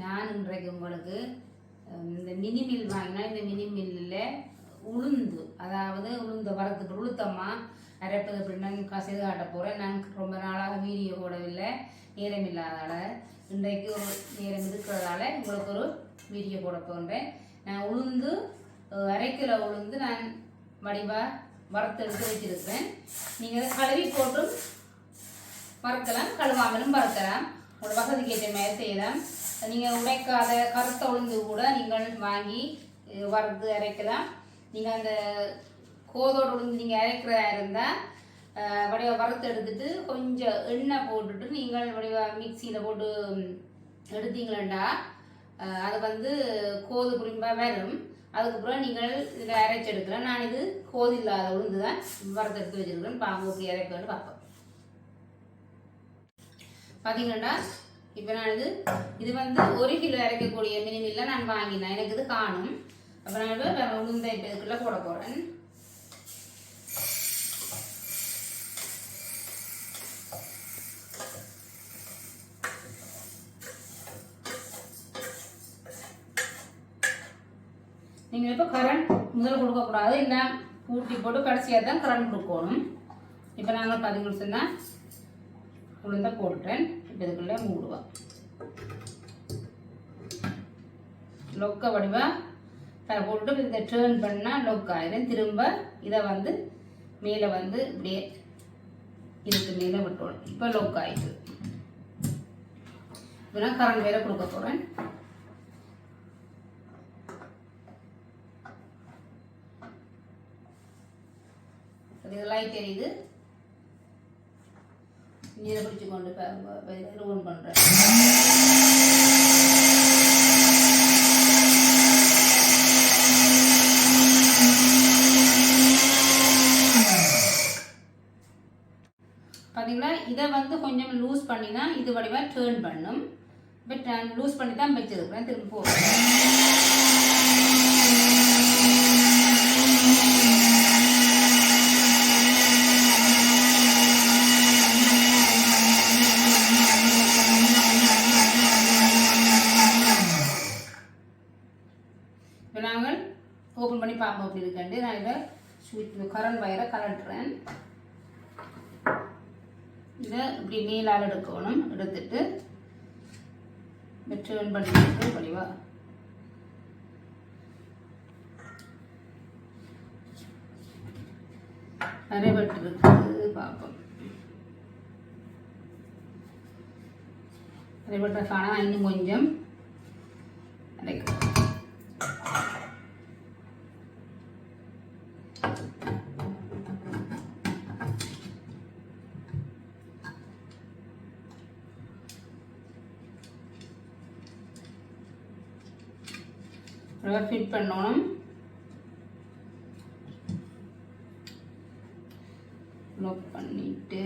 நான் இன்றைக்கு உங்களுக்கு இந்த மினி மில் வாங்கினா இந்த மினி மில்லில் உளுந்து அதாவது உளுந்த வரத்துக்கு உளுத்தம்மா அரைப்பது அப்படின்னு செய்து காட்ட போகிறேன் நான் ரொம்ப நாளாக வீடியோ போடவில்லை நேரம் இல்லாதால இன்றைக்கு ஒரு நேரம் இருக்கிறதால உங்களுக்கு ஒரு வீடியோ போட போகிறேன் நான் உளுந்து அரைக்கிற அரை கிலோ உளுந்து நான் வடிவாக வறுத்தெடுத்து வச்சிருக்கிறேன் நீங்கள் கழுவி போட்டும் வறுக்கலாம். கழுவாமலும் வறுக்கலாம். உங்களோட வசதிக்கு ஏற்ற மாதிரி செய்யலாம். நீங்கள் உடைக்காத கருத்த உளுந்து கூட நீங்கள் வாங்கி வறுத்து அரைக்கலாம். நீங்கள் அந்த கோதோட உளுந்து நீங்கள் அரைக்கிறதா இருந்தால் வடிவ வறுத்து எடுத்துட்டு கொஞ்சம் எண்ணெய் போட்டுட்டு நீங்கள் வடிவ மிக்சியில் போட்டு எடுத்தீங்களா அது வந்து கோது குறும்பாக வரும். அதுக்கப்புறம் நீங்கள் இதில் அரைச்சி எடுக்கலாம். நான் இது கோது இல்லாத உளுந்து தான் வறுத்து எடுத்து வச்சிருக்கிறேன். பாம்பு எப்படி அரைக்கணும்னு பார்ப்போம். பார்த்தீங்கன்னா இப்போ நான் இது இது வந்து ஒரு கிலோ இறக்கக்கூடிய மினிமில்ல நான் வாங்கினேன். எனக்கு இது காணும். அப்போ நான் இப்போ வேற உளுந்த இப்போ இதுக்குள்ளே போட போகிறேன் நீங்கள் இப்போ கரண்ட் முதல்ல கொடுக்கக்கூடாது இல்லை ஊட்டி போட்டு கடைசியாக தான் கரண்ட் கொடுக்கணும். இப்போ நாங்கள் பார்த்தீங்கன்னு சொன்னால் உளுந்த போட்டுட்டேன். இதுக்குள்ளே மூடுவோம் லொக்க வடிவா தர போட்டு இதை டேர்ன் பண்ணால் லொக் ஆயிடும் திரும்ப இதை வந்து மேலே வந்து இப்படியே இதுக்கு மேலே விட்டுவிடும் இப்போ லொக் ஆயிடுது இப்போ நான் கரண்ட் வேலை கொடுக்க போகிறேன் இது லைட் எரியுது நீரை பிடிச்சி கொண்டு ஓன் பண்ணுறேன் பார்த்தீங்களா இதை வந்து கொஞ்சம் லூஸ் பண்ணி தான் இது வடிவாக டேர்ன் பண்ணும். பட் லூஸ் பண்ணி தான் வச்சிருக்கிறேன் திரும்ப போகிறேன் இப்போ நாங்கள் ஓப்பன் பண்ணி பார்ப்போம் அப்படி இருக்கண்டு. நான் இதை ஸ்விட்ச் கரண்ட் வயரை கலட்டுறேன் இதை இப்படி மேலால் எடுக்கணும். எடுத்துட்டு டேர்ன் பண்ணிட்டு நிறைய அரைபட்டு இருக்குது பார்ப்போம். நிறைய அரைபட்டை காணா இன்னும் கொஞ்சம். அரைக்கணும் ஃபிட் பண்ணணும். லாக் பண்ணிட்டு.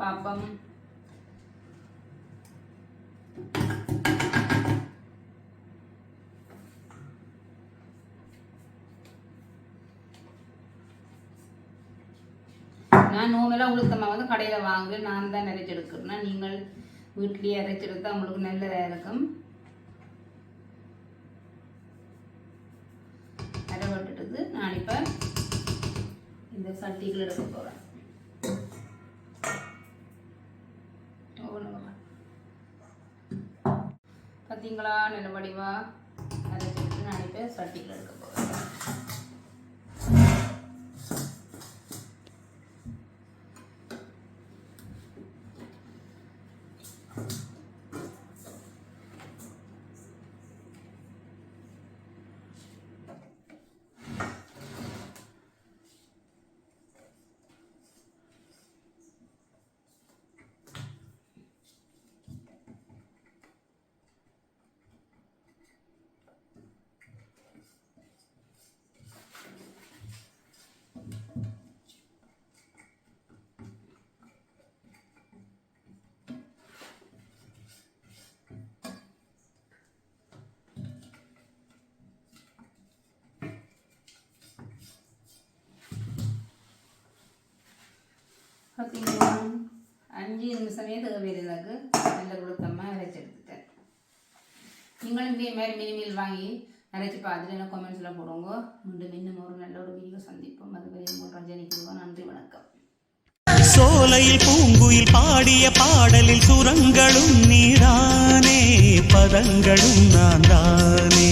பாப்பம். நான் நோமெல்லாம் உளுத்தமாக வந்து கடையில் வாங்குவேன் நான் தான் நிறைச்சி எடுக்கிறேன்னா நீங்கள் வீட்லேயே அரைச்சி எடுத்தால் உங்களுக்கு நல்லதாக இருக்கும். அரை விட்டுட்டு நான் இப்போ இந்த சட்டிகள் எடுக்க போகிறேன் பார்த்தீங்களா நல்ல அதை அரைச்சிட்டு நான் இப்போ சட்டியில் எடுக்க போகிறேன் அஞ்சு நிமிஷமே தேவையில்லை எனக்கு நல்ல குளுக்கமாக அரைச்சி எடுத்துட்டேன் நீங்களும் இதே மாதிரி மினிமில் வாங்கி அரைச்சி பார்த்துட்டு எனக்கு கமெண்ட்ஸில் போடுங்க மீண்டும் இன்னும் ஒரு நல்ல ஒரு வீடியோ சந்திப்போம் அது வரை உங்கள் நன்றி வணக்கம் சோலையில் பூங்குயில் பாடிய பாடலில் சுரங்களும் நீரானே பதங்களும் நான் தானே.